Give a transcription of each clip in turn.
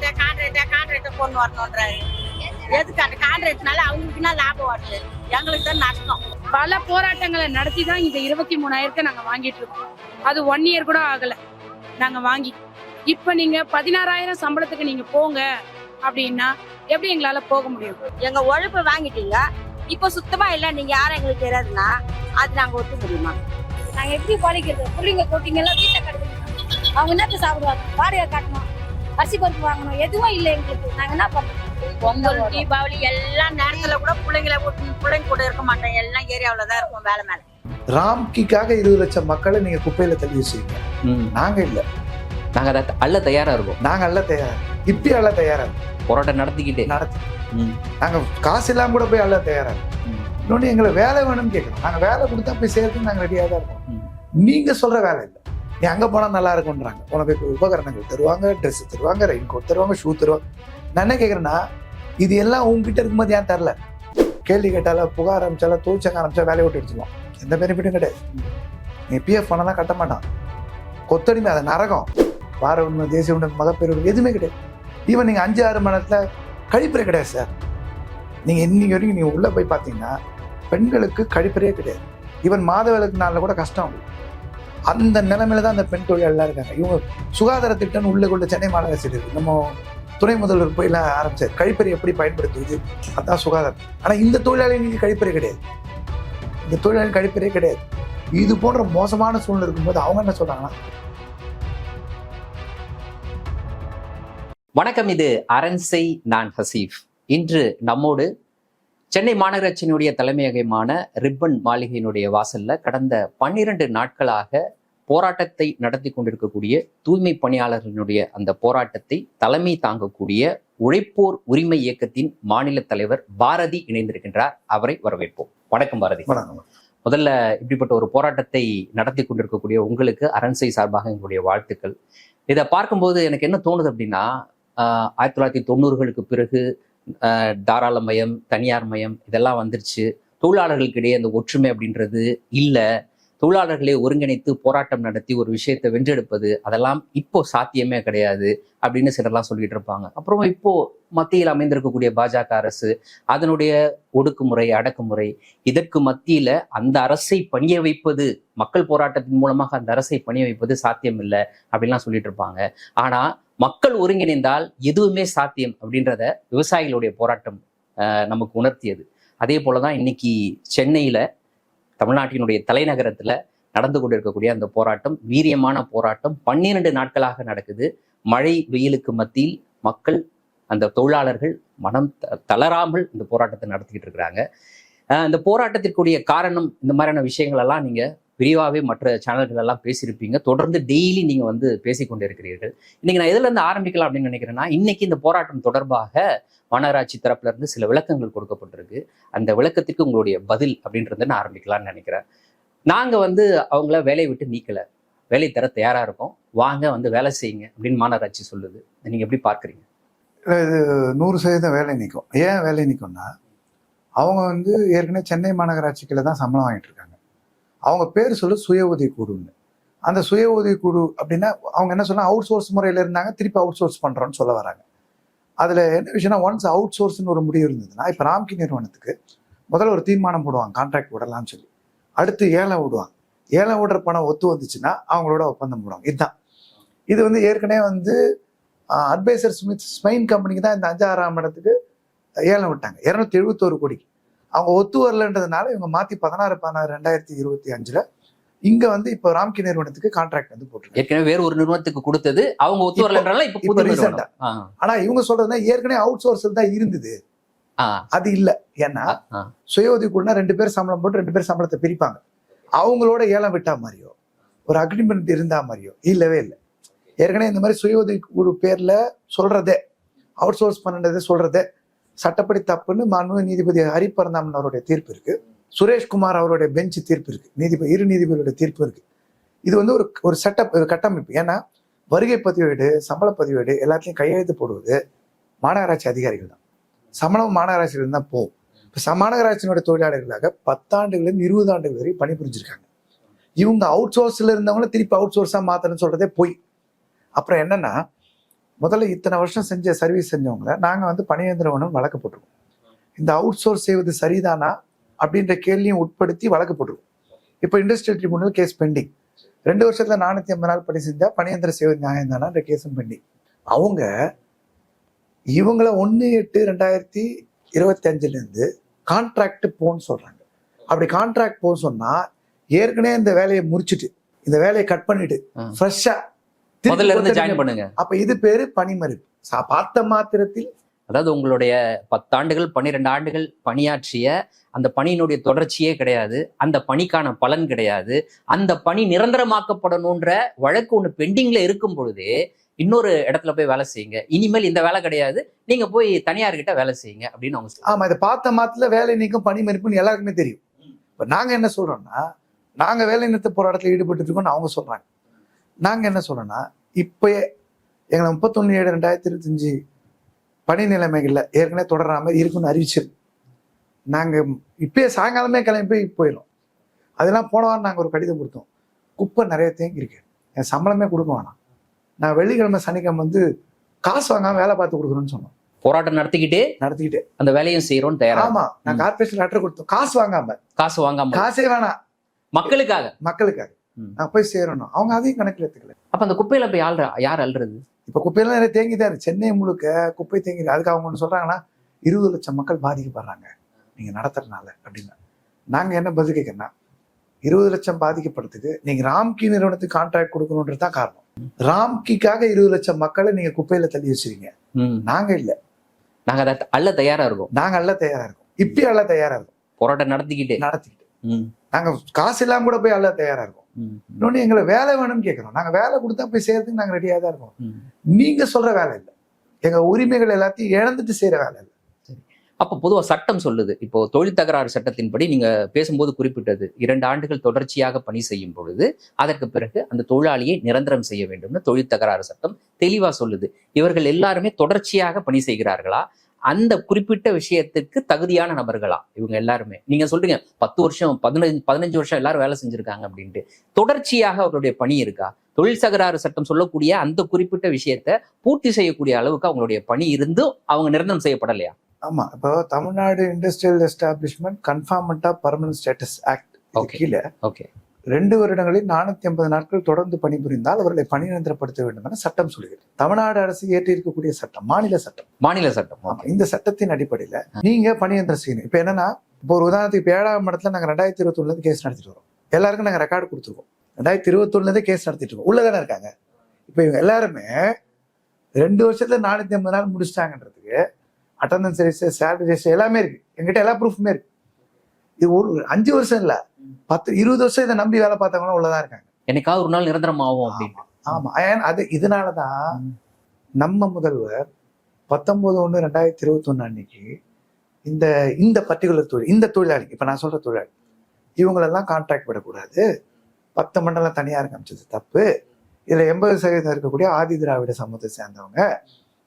கான்ட்ராக்டா கான்ட்ராக்டா கான்ட்ராக்டா கொண்டு வரணுன்றாரு எதுக்கு அந்த கான்ட்ராக்ட்னால அவங்களுக்கு என்ன லாபம் வருது. எங்களுக்கு தான் நஷ்டம். பல போராட்டங்களை நடத்தி தான் இந்த இருபத்தி மூணாயிரத்தை நாங்க வாங்கிட்டு இருக்கோம். அது ஒன் இயர் கூட ஆகல. நாங்க வாங்கி. இப்ப நீங்க பதினாறாயிரம் சம்பளத்துக்கு நீங்க போங்க அப்படின்னா எப்படி எங்களால போக முடியும்? எங்க உழைப்பு வாங்கிட்டீங்க. இப்ப சுத்தமா இல்ல நீங்க யாரும் எங்களுக்கு தெரியாதுன்னா அது நாங்க ஒத்து முடியுமா? நாங்க எப்படி பழைக்கிறது பிள்ளைங்க கொட்டிங்க எல்லாம் வீட்டை கட்டுங்க அவங்க என்னத்த சாப்பிடுவாங்க? வாடகை கட்டணும். அரிசி பருப்பு வாங்கணும் எதுவும் இல்லை எங்களுக்கு. நாங்க என்ன பண்ணோம் பொங்கல் தீபாவளி எல்லா நேரத்துல கூட பிள்ளைங்கள பிள்ளைங்க கூட இருக்க மாட்டோம். எல்லாம் ஏரியாவுல தான் இருக்கும் வேலை மேல. ராம்கிக்காக இருபது லட்சம் மக்களை நீங்க குப்பையில தள்ளி வச்சுருங்க ம். நாங்க இல்ல. நாங்க அதை அள்ள தயாரா இருக்கோம். நாங்க அல்ல தயாரா இப்பயும் அல்ல தயாரா இருக்கோம். போராட்டம் நடத்திக்கிட்டே. நடத்தி. நாங்க காசு இல்லாம கூட போய் அல்ல தயாரா. இன்னொன்னு எங்களை வேலை வேணும்னு கேட்கணும் நாங்க வேலை கொடுத்தா போய் சேர்த்து நாங்க ரெடியா தான் இருக்கோம். ம். நீங்க சொல்ற வேலை இல்லை. நீ அங்கே போனால் நல்லா இருக்கும்ன்றாங்க. உனக்கு உபகரணங்கள் தருவாங்க ட்ரெஸ் தருவாங்க ரெயின் கோட் தருவாங்க ஷூ தருவாங்க. நான் என்ன கேட்குறேன்னா இது எல்லாம் உங்ககிட்ட இருக்கும்போது ஏன் தரல? கேள்வி கேட்டால புகார் ஆரம்பிச்சால தூச்சங்க ஆரம்பிச்சா வேலையை விட்டு எடுத்துருவோம் எந்த பெனிஃபிட்டும் கிடையாது. நீ பிஎஃப் பணம்லாம் கட்ட மாட்டான். கொத்தடிமை அதை நரகம். வார உண்மை தேசிய உண்மை மகப்பேறு எதுவுமே கிடையாது. ஈவன் நீங்கள் அஞ்சு ஆறு மணி நேரத்தில் கழிப்பறை கிடையாது சார் நீங்கள் இன்னைக்கு வரைக்கும் நீங்கள் உள்ளே போய் பார்த்தீங்கன்னா பெண்களுக்கு கழிப்பறையே கிடையாது. ஈவன் மாதவிலக்கு நாளில் கூட கஷ்டம் அந்த நிலைமையில தான் அந்த பெண் தொழிலாளர்லாம் இருக்காங்க. இவங்க சுகாதார திட்டம்னு உள்ள கொண்டு சென்னை மாநகர இருக்கு. நம்ம துணை முதல்வர் போயெல்லாம் ஆரம்பிச்சார். கழிப்பறை எப்படி பயன்படுத்துவது? அதான் சுகாதாரம். ஆனால் இந்த தொழிலாளிகளுக்கு கழிப்பறை கிடையாது. இந்த தொழிலாளி கழிப்பறையே கிடையாது. இது போன்ற மோசமான சூழ்நிலை இருக்கும்போது அவங்க என்ன சொல்றாங்கன்னா வணக்கம் இது அரண்சை நான் ஹசீஃப். இன்று நம்மோடு சென்னை மாநகராட்சியினுடைய தலைமையகமான ரிப்பன் மாளிகையினுடைய வாசல்ல கடந்த பன்னிரண்டு நாட்களாக போராட்டத்தை நடத்தி கொண்டிருக்கக்கூடிய தூய்மை பணியாளர்களினுடைய அந்த போராட்டத்தை தலைமை தாங்கக்கூடிய உழைப்போர் உரிமை இயக்கத்தின் மாநில தலைவர் பாரதி இணைந்திருக்கின்றார். அவரை வரவேற்போம். வணக்கம் பாரதி. வணக்கம். முதல்ல இப்படிப்பட்ட ஒரு போராட்டத்தை நடத்தி கொண்டிருக்கக்கூடிய உங்களுக்கு அரண்சை சார்பாக எங்களுடைய வாழ்த்துக்கள். இதை பார்க்கும்போது எனக்கு என்ன தோணுது அப்படின்னா ஆயிரத்தி தொள்ளாயிரத்தி தொண்ணூறுகளுக்கு பிறகு தாராளமயம் தனியார் மயம் இதெல்லாம் வந்துருச்சு. தொழிலாளர்களுக்கு இடையே அந்த ஒற்றுமை அப்படின்றது இல்லை. தொழிலாளர்களை ஒருங்கிணைத்து போராட்டம் நடத்தி ஒரு விஷயத்தை வென்றெடுப்பது அதெல்லாம் இப்போ சாத்தியமே கிடையாது அப்படின்னு சிலர்லாம் சொல்லிட்டு இருப்பாங்க. அப்புறம் இப்போ மத்தியில் அமைந்திருக்கக்கூடிய பாஜக அரசு அதனுடைய ஒடுக்குமுறை அடக்குமுறை இதற்கு மத்தியில அந்த அரசை பணிய வைப்பது மக்கள் போராட்டத்தின் மூலமாக அந்த அரசை பணிய வைப்பது சாத்தியம் இல்லை அப்படின்லாம் சொல்லிட்டு இருப்பாங்க. ஆனா மக்கள் ஒருங்கிணைந்தால் எதுவுமே சாத்தியம் அப்படின்றத விவசாயிகளுடைய போராட்டம் நமக்கு உணர்த்தியது. அதே போலதான் இன்னைக்கு சென்னையில் தமிழ்நாட்டினுடைய தலைநகரத்தில் நடந்து கொண்டிருக்கக்கூடிய அந்த போராட்டம் வீரியமான போராட்டம் பன்னிரண்டு நாட்களாக நடக்குது. மழை வெயிலுக்கு மத்தியில் மக்கள் அந்த தொழிலாளர்கள் மனம் த- தளராமல் இந்த போராட்டத்தை நடத்திக்கிட்டு இருக்கிறாங்க. இந்த போராட்டத்திற்குரிய காரணம் இந்த மாதிரியான விஷயங்களெல்லாம் நீங்கள் விரிவாகவே மற்ற சேனல்கள் எல்லாம் பேசியிருப்பீங்க. தொடர்ந்து டெய்லி நீங்க வந்து பேசிக்கொண்டு இருக்கிறீர்கள் இன்னைக்கு நான் எதுல இருந்து ஆரம்பிக்கலாம் அப்படின்னு நினைக்கிறேன்னா இன்னைக்கு இந்த போராட்டம் தொடர்பாக மாநகராட்சி தரப்புல இருந்து சில விளக்கங்கள் கொடுக்கப்பட்டிருக்கு. அந்த விளக்கத்திற்கு உங்களுடைய பதில் அப்படின்றத நான் ஆரம்பிக்கலாம்னு நினைக்கிறேன். நாங்க வந்து அவங்கள வேலையை விட்டு நீக்கல. வேலை தர தயாரா இருக்கோம். வாங்க வந்து வேலை செய்யுங்க அப்படின்னு மாநகராட்சி சொல்லுது. நீங்கள் நீங்க எப்படி பார்க்குறீங்க? இது நூறு சதவீதம் வேலை நிற்கும் ஏன் வேலை நிற்கும்னா அவங்க வந்து ஏற்கனவே சென்னை மாநகராட்சிக்குள்ள தான் சம்பளம் வாங்கிட்டு இருக்காங்க. அவங்க பேர் சொல்லு சுய உதவி குழுன்னு அந்த சுய உதவி குழு அப்படின்னா அவங்க என்ன சொன்னால் அவுட் சோர்ஸ் முறையில் இருந்தாங்க திருப்பி அவுட் சோர்ஸ் பண்ணுறோன்னு சொல்ல வராங்க. அதில் என்ன விஷயம்னா ஒன்ஸ் அவுட் சோர்ஸ்னு ஒரு முடிவு இருந்ததுன்னா இப்போ ராம்கி நிறுவனத்துக்கு முதல்ல ஒரு தீர்மானம் போடுவாங்க கான்ட்ராக்ட் விடலாம்னு சொல்லி. அடுத்து ஏலம் விடுவாங்க. ஏலம் விடுற பணம் ஒத்து வந்துச்சுன்னா அவங்களோட ஒப்பந்தம் போடுவாங்க. இதுதான். இது வந்து ஏற்கனவே வந்து அட்வைசர் ஸ்மித் ஸ்மைன் கம்பெனிக்கு தான் இந்த அஞ்சாறாம் இடத்துக்கு ஏலம் விட்டாங்க. இரநூத்தி எழுபத்தோரு கோடிக்கு. அவங்க ஒத்து வரலன்றதுனால இவங்க மாத்தி பதினாறு பதினாறு ரெண்டாயிரத்தி இருபத்தி அஞ்சுல இங்க வந்து இப்போ ராம்கி நிறுவனத்துக்கு கான்ட்ராக்ட் வந்து போட்டிருக்காங்க ஏற்கனவே வேறு ஒரு நிறுவனத்துக்கு கொடுத்தது. அவங்க ஒத்து வரலன்றனால இப்ப புது. ஆ, ஆனா இவங்க சொல்றதுன்னா ஏற்கனவே அவுட் சோர்ஸ் தான் இருந்தது. அது இல்ல. ஏன்னா. சுய உதவிக்குழுனா ரெண்டு பேர் சம்பளம் போட்டு ரெண்டு பேர் சம்பளத்தை பிரிப்பாங்க. அவங்களோட ஏலம் விட்டா மாதிரியோ ஒரு அக்ரிமெண்ட் இருந்தா மாதிரியோ இல்லவே இல்லை. ஏற்கனவே இந்த மாதிரி சுய உதவி குழு பேர்ல சொல்றதே அவுட் சோர்ஸ் பண்ணது சொல்றதே சட்டப்படி தப்புன்னு மாண்பு நீதிபதி ஹரிபரந்தாமன் அவருடைய தீர்ப்பு இருக்கு. சுரேஷ்குமார் அவருடைய பெஞ்ச் தீர்ப்பு இருக்கு. நீதிபதி இரு நீதிபதியோட தீர்ப்பு இருக்கு. இது வந்து ஒரு ஒரு சட்ட ஒரு கட்டமைப்பு. ஏன்னா வருகை பதிவேடு சம்பள பதிவேடு எல்லாத்தையும் கையெழுத்து போடுவது மாநகராட்சி அதிகாரிகள் தான். சம்பளம் மாநகராட்சியில தான் போகும் இப்போ மாநகராட்சியினுடைய தொழிலாளர்களாக பத்தாண்டுகளிலிருந்து இருபது ஆண்டுகள் வரை பணிபுரிஞ்சிருக்காங்க. இவங்க அவுட் சோர்ஸில் இருந்தவங்களும் திருப்பி அவுட் சோர்ஸாக மாற்றணும்னு சொல்கிறதே போய். அப்புறம் என்னன்னா முதல்ல இத்தனை வருஷம் செஞ்ச சர்வீஸ் செஞ்சவங்கள நாங்க வந்து பணியந்திரவனும் வழக்கு போட்டிருக்கோம் இந்த அவுட் சோர்ஸ் செய்வது சரிதானா? அப்படின்ற கேள்வியும் உட்படுத்தி வழக்கு போட்டிருக்கோம் இப்போ இண்டஸ்ட்ரியல் ட்ரிபியூனல் கேஸ் பெண்டிங் ரெண்டு வருஷத்துல நானூத்தி ஐம்பது நாள் பணி செஞ்சா பணியந்திர செய்வது நியாயம் தானான்ற கேஸும் பெண்டிங் அவங்க இவங்கள ஒன்று எட்டு ரெண்டாயிரத்தி இருபத்தி அஞ்சுல இருந்து கான்ட்ராக்ட் போன்னு சொல்றாங்க. அப்படி கான்ட்ராக்ட் போக சொன்னா ஏற்கனவே இந்த வேலையை முடிச்சிட்டு இந்த வேலையை கட் பண்ணிட்டு ஆ. முதல்ல இருந்து ஜாயின் பண்ணுங்க. அப்ப இது பேரு பணிமறிப்பு பார்த்த மாத்திரத்தில் அதாவது உங்களுடைய பத்தாண்டுகள் பன்னிரெண்டு ஆண்டுகள் பணியாற்றிய அந்த பணியினுடைய தொடர்ச்சியே கிடையாது. அந்த பணிக்கான பலன் கிடையாது. அந்த பணி நிரந்தரமாக்கப்படணுன்ற வழக்கு ஒன்று பெண்டிங்ல இருக்கும் பொழுதே இன்னொரு இடத்துல போய் வேலை செய்யுங்க. இனிமேல் இந்த வேலை கிடையாது. நீங்க போய் தனியார்கிட்ட வேலை செய்யுங்க அப்படின்னு அவங்க. ஆமா இதை பார்த்த மாத்திர வேலை நீக்கும் பணிமறிப்புன்னு எல்லாருக்குமே தெரியும். இப்ப நாங்க என்ன சொல்றோம்னா நாங்க வேலை நிறுத்த போராட்டத்தில் ஈடுபட்டு இருக்கோம்னு அவங்க சொல்றாங்க. நாங்க என்ன சொல்றோம்னா இப்பயே எங்களை முப்பத்தொன்னு ஏழு ரெண்டாயிரத்தி இருபத்தஞ்சு பணி நிலைமைகள்ல ஏற்கனவே தொடராம இருக்குன்னு அறிவிச்சிருக்கு நாங்க இப்பயே சாயங்காலமே கிளம்பி போய் போயிடும் அதெல்லாம் போன வாரம் நாங்க ஒரு கடிதம் கொடுத்தோம். குப்பை நிறைய தேங்கி இருக்கு. என் சம்பளமே கொடுக்க வேணாம். நான் வெள்ளிக்கிழமை சனிக்கிழமை வந்து காசு வாங்காம வேலை பார்த்து கொடுக்குறேன்னு சொன்னோம். போராட்டம் நடத்திக்கிட்டே நடத்திக்கிட்டு. அந்த வேலையும் செய்யறோம்னு தயாரா? ஆமா. நான். கார்பரேஷன் லெட்டர் கொடுத்தோம். காசு வாங்காம. காசு வாங்காம. காசே வேணாம். மக்களுக்காக. மக்களுக்காக. நான் போய் சேரணும். அவங்க அதையும் கணக்கில் எடுத்துக்கல. அப்ப அந்த குப்பையில போய் ஆள் யார் அல்றது இப்ப குப்பையெல்லாம் நிறைய தேங்கி தான் சென்னை முழுக்க குப்பை தேங்கி. அதுக்கு அவங்க ஒன்று சொல்றாங்கன்னா இருபது லட்சம் மக்கள் பாதிக்கப்படுறாங்க. நீங்க நடத்துறதுனால அப்படின்னா. நாங்க என்ன பதில் கேட்கறோம்னா இருபது லட்சம் பாதிக்கப்படுறதுக்கு நீங்க ராம்கி நிறுவனத்துக்கு கான்ட்ராக்ட் கொடுக்கணுன்றது தான் காரணம். ராம்கிக்காக இருபது லட்சம் மக்களை நீங்க குப்பையில தள்ளி வச்சிருக்கீங்க. ம். நாங்க இல்ல. நாங்க அதை அள்ள தயாரா இருக்கோம். நாங்க அல்ல தயாரா இருக்கோம். இப்பயே அல்ல தயாரா இருக்கோம். போராட்டம் நடத்திக்கிட்டே. நடத்திக்கிட்டு. ம். நாங்க காசு இல்லாம கூட போய் அல்ல தயாரா இருக்கோம். ம். இன்னொன்னு எங்களை வேலை வேணும்னு கேட்கறோம். நாங்க வேலை கொடுத்தா போய் செய்யறதுக்கு நாங்க ரெடியா தான் இருக்கோம். ம். நீங்க சொல்ற வேலை இல்லை. எங்க உரிமைகள் எல்லாத்தையும் இழந்துட்டு செய்யற வேலை இல்லை. அப்ப பொதுவா சட்டம் சொல்லுது. இப்போ தொழில் தகராறு சட்டத்தின்படி நீங்க பேசும்போது குறிப்பிட்டது. இரண்டு ஆண்டுகள் தொடர்ச்சியாக பணி செய்யும் பொழுது அதற்கு பிறகு அந்த தொழிலாளியை நிரந்தரம் செய்ய வேண்டும்னு தொழில் தகராறு சட்டம் தெளிவா சொல்லுது. இவர்கள் எல்லாருமே தொடர்ச்சியாக பணி செய்கிறார்களா? அந்த குறிப்பிட்ட விஷயத்துக்கு தகுதியான நபர்களா? இவங்க எல்லாருமே. நீங்க சொல்றீங்க பத்து வருஷம் பதினஞ்சு பதினஞ்சு வருஷம் எல்லாரும் வேலை செஞ்சிருக்காங்க அப்படின்ட்டு. தொடர்ச்சியாக அவருடைய பணி இருக்கா? தொழில் தகராறு சட்டம் சொல்லக்கூடிய அந்த குறிப்பிட்ட விஷயத்தை பூர்த்தி செய்யக்கூடிய அளவுக்கு அவங்களுடைய பணி இருந்தும் அவங்க நிரந்தரம் செய்யப்படலையா? ஆமா. இப்போ தமிழ்நாடு இண்டஸ்ட்ரியல் எஸ்டாப்ளிஷ்மெண்ட் கன்ஃபார்மெண்டா பர்மனன்ட் ஸ்டேட்டஸ் ஆக்ட். கீழே ஓகே ரெண்டு வருடங்களில் நானூத்தி ஐம்பது நாட்கள் தொடர்ந்து பணிபுரிந்தால் அவர்களை பணி நிரந்தரப்படுத்த வேண்டும் என சட்டம் சொல்கிறது. தமிழ்நாடு அரசு ஏற்றிருக்கக்கூடிய சட்டம் மாநில சட்டம். மாநில சட்டம் இந்த சட்டத்தின் அடிப்படையில நீங்க பணியந்திரம் செய்யணும். இப்ப என்னன்னா இப்போ ஒரு உதாரணத்துக்கு ஏழாம் இடத்துல நாங்க ரெண்டாயிரத்தி இருபத்தி இருந்து கேஸ் நடத்திட்டு வரோம். எல்லாருக்கும் நாங்க ரெக்கார்டு கொடுத்துருக்கோம் ரெண்டாயிரத்தி இருபத்தி இருந்து கேஸ் நடத்திட்டு இருக்கோம். உள்ளதானே இருக்காங்க? இப்ப இவங்க எல்லாருமே ரெண்டு வருஷத்துல நானூத்தி ஐம்பது நாள் முடிச்சிட்டாங்கன்றதுக்கு அட்டண்டன்ஸ் ரெஜிஸ்டர் சேலரி ரெஜிஸ்டர் எல்லாமே இருக்கு. எங்கிட்ட எல்லா ப்ரூஃப்மே இருக்கு. இது ஒரு அஞ்சு வருஷம் இல்ல. பத்து இருபது வருஷம் இதை நம்பி வேலை பார்த்தவங்களும் உள்ளதா இருக்காங்க. என்னைக்காவது ஒரு நாள் நிரந்தரம் ஆகும் அப்படின்னு. ஆமா. அது இதனாலதான் நம்ம முதல்வர் பத்தொன்பது ஒன்று ரெண்டாயிரத்தி இருபத்தி ஒன்று அன்னைக்கு இந்த இந்த பர்டிகுலர் தொழில் இந்த தொழிலாளி இப்ப நான் சொல்ற தொழிலாளி இவங்களெல்லாம் கான்ட்ராக்ட் விடக்கூடாது. பத்து மண்டலம் தனியார் காமிச்சது தப்பு. இதுல எண்பது சதவீதம் இருக்கக்கூடிய ஆதி திராவிட சமூகத்தை சேர்ந்தவங்க